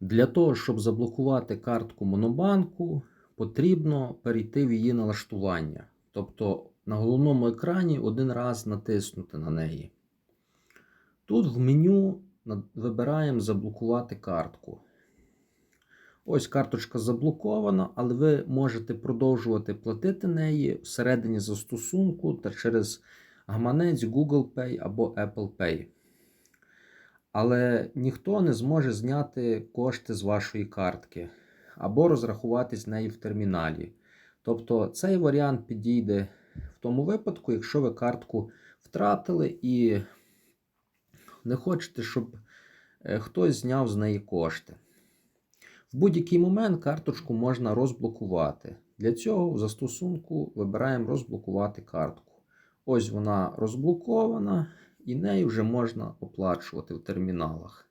Для того, щоб заблокувати картку Монобанку, потрібно перейти в її налаштування. Тобто на головному екрані один раз натиснути на неї. Тут в меню вибираємо заблокувати картку. Ось карточка заблокована, але ви можете продовжувати платити неї всередині застосунку та через гаманець Google Pay або Apple Pay. Але ніхто не зможе зняти кошти з вашої картки або розрахуватись з нею в терміналі. Тобто цей варіант підійде в тому випадку, якщо ви картку втратили і не хочете, щоб е, хтось зняв з неї кошти. В будь-який момент карточку можна розблокувати. Для цього в застосунку вибираємо розблокувати картку. Ось вона розблокована, і нею вже можна оплачувати в терміналах.